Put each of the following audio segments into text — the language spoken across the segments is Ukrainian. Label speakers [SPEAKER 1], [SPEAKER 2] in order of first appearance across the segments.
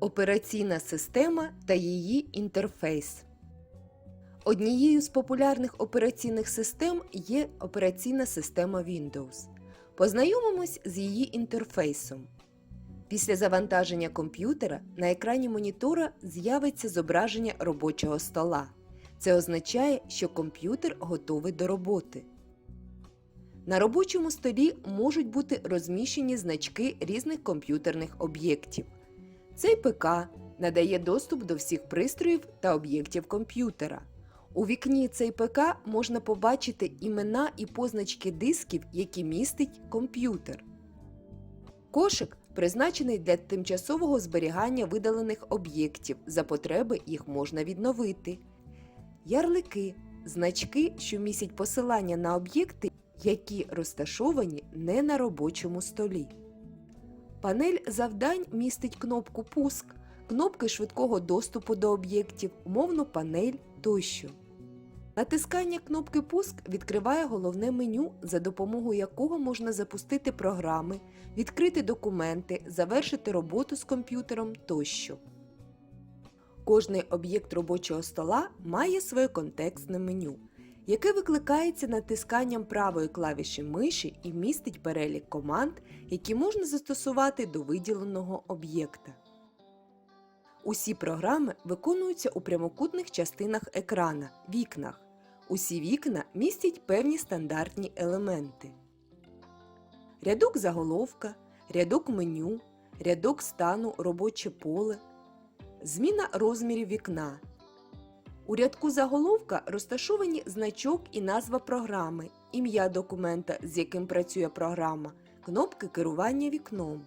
[SPEAKER 1] Операційна система та її інтерфейс. Однією з популярних операційних систем є операційна система Windows. Познайомимось з її інтерфейсом. Після завантаження комп'ютера на екрані монітора з'явиться зображення робочого стола. Це означає, що комп'ютер готовий до роботи. На робочому столі можуть бути розміщені значки різних комп'ютерних об'єктів. Цей ПК надає доступ до всіх пристроїв та об'єктів комп'ютера. У вікні цей ПК можна побачити імена і позначки дисків, які містить комп'ютер. Кошик призначений для тимчасового зберігання видалених об'єктів. За потреби їх можна відновити. Ярлики значки, що містять посилання на об'єкти, які розташовані не на робочому столі. Панель завдань містить кнопку Пуск, кнопки швидкого доступу до об'єктів, умовну панель тощо. Натискання кнопки Пуск відкриває головне меню, за допомогою якого можна запустити програми, відкрити документи, завершити роботу з комп'ютером тощо. Кожний об'єкт робочого стола має своє контекстне меню, яке викликається натисканням правої клавіші миші і містить перелік команд, які можна застосувати до виділеного об'єкта. Усі програми виконуються у прямокутних частинах екрана вікнах. Усі вікна містять певні стандартні елементи. Рядок заголовка, рядок меню, рядок стану робоче поле, зміна розмірів вікна. У рядку заголовка розташовані значок і назва програми, ім'я документа, з яким працює програма, кнопки керування вікном.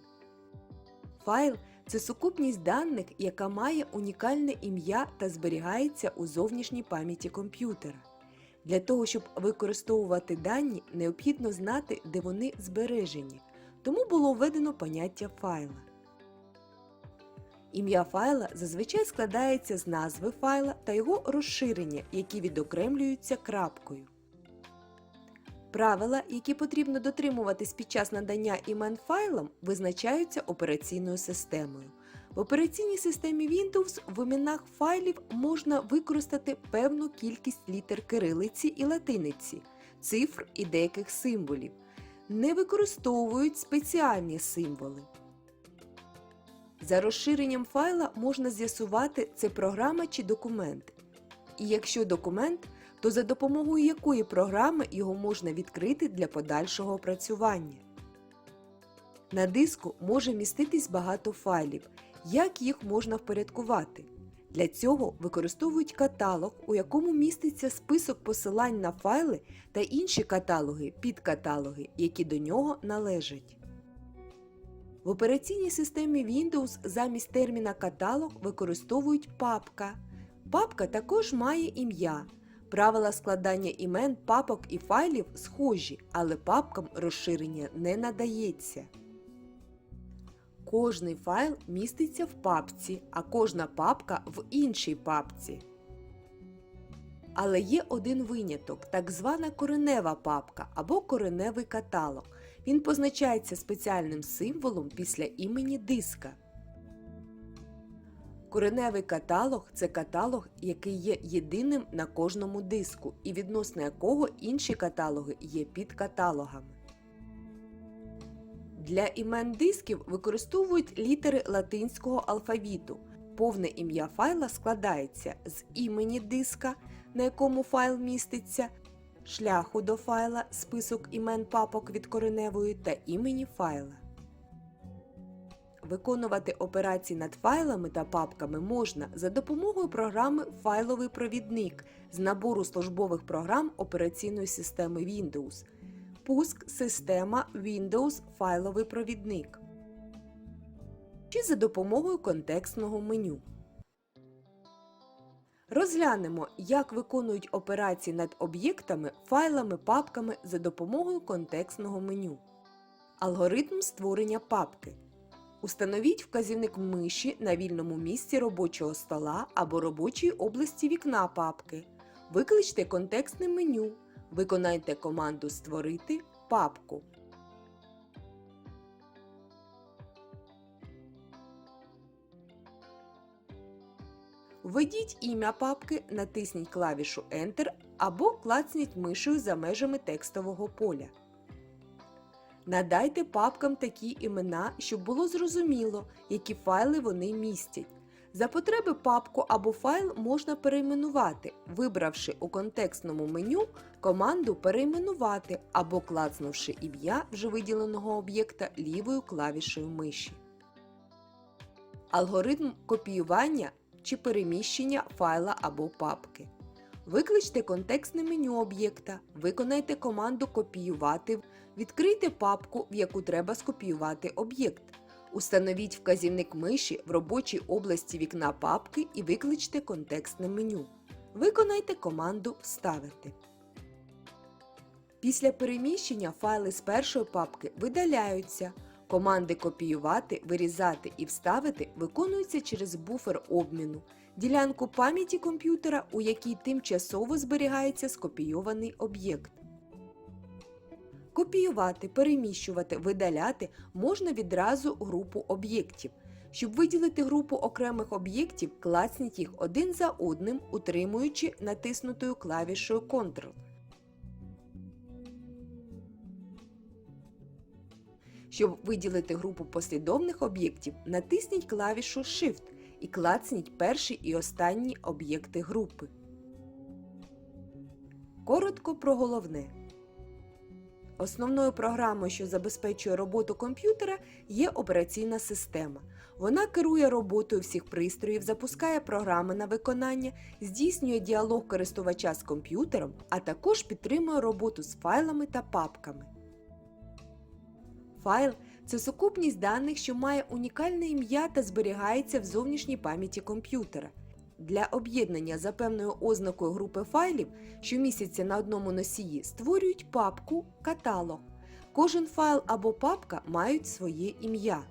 [SPEAKER 1] Файл це сукупність даних, яка має унікальне ім'я та зберігається у зовнішній пам'яті комп'ютера. Для того, щоб використовувати дані, необхідно знати, де вони збережені, тому було введено поняття файла. Ім'я файла зазвичай складається з назви файла та його розширення, які відокремлюються крапкою. Правила, які потрібно дотримуватись під час надання імен файлам, визначаються операційною системою. В операційній системі Windows в іменах файлів можна використати певну кількість літер кирилиці і латиниці, цифр і деяких символів. Не використовують спеціальні символи. За розширенням файла можна з'ясувати, це програма чи документ. І якщо документ, то за допомогою якої програми його можна відкрити для подальшого опрацювання. На диску може міститись багато файлів. Як їх можна впорядкувати? Для цього використовують каталог, у якому міститься список посилань на файли та інші каталоги, підкаталоги, які до нього належать. В операційній системі Windows замість терміна каталог використовують папка. Папка також має ім'я. Правила складання імен папок і файлів схожі, але папкам розширення не надається. Кожний файл міститься в папці, а кожна папка в іншій папці. Але є один виняток так звана коренева папка або кореневий каталог. Він позначається спеціальним символом після імені диска. Кореневий каталог це каталог, який є єдиним на кожному диску, і відносно якого інші каталоги є підкаталогами. Для імен дисків використовують літери латинського алфавіту. Повне ім'я файла складається з імені диска, на якому файл міститься, шляху до файла, список імен папок від кореневої та імені файла. Виконувати операції над файлами та папками можна за допомогою програми Файловий провідник з набору службових програм операційної системи Windows. Пуск система Windows Файловий провідник. Чи за допомогою контекстного меню. Розглянемо, як виконують операції над об'єктами, файлами, папками за допомогою контекстного меню. Алгоритм створення папки. Установіть вказівник миші на вільному місці робочого стола або робочої області вікна папки. Викличте контекстне меню. Виконайте команду Створити папку. Введіть ім'я папки, натисніть клавішу Enter або клацніть мишею за межами текстового поля. Надайте папкам такі імена, щоб було зрозуміло, які файли вони містять. За потреби папку або файл можна перейменувати, вибравши у контекстному меню команду Перейменувати або клацнувши ім'я вже виділеного об'єкта лівою клавішею миші. Алгоритм копіювання чи переміщення файла або папки. Викличте контекстне меню об'єкта, виконайте команду Копіювати, відкрийте папку, в яку треба скопіювати об'єкт. Установіть вказівник миші в робочій області вікна папки і викличте контекстне меню. Виконайте команду Вставити. Після переміщення файли з першої папки видаляються. Команди копіювати, вирізати і вставити виконуються через буфер обміну, ділянку пам'яті комп'ютера, у якій тимчасово зберігається скопійований об'єкт. Копіювати, переміщувати, видаляти можна відразу групу об'єктів. Щоб виділити групу окремих об'єктів, клацніть їх один за одним, утримуючи натиснутою клавішою Ctrl. Щоб виділити групу послідовних об'єктів, натисніть клавішу Shift і клацніть перші і останні об'єкти групи. Коротко про головне. Основною програмою, що забезпечує роботу комп'ютера, є операційна система. Вона керує роботою всіх пристроїв, запускає програми на виконання, здійснює діалог користувача з комп'ютером, а також підтримує роботу з файлами та папками. Файл це сукупність даних, що має унікальне ім'я та зберігається в зовнішній пам'яті комп'ютера. Для об'єднання за певною ознакою групи файлів, що містяться на одному носії, створюють папку каталог. Кожен файл або папка мають своє ім'я.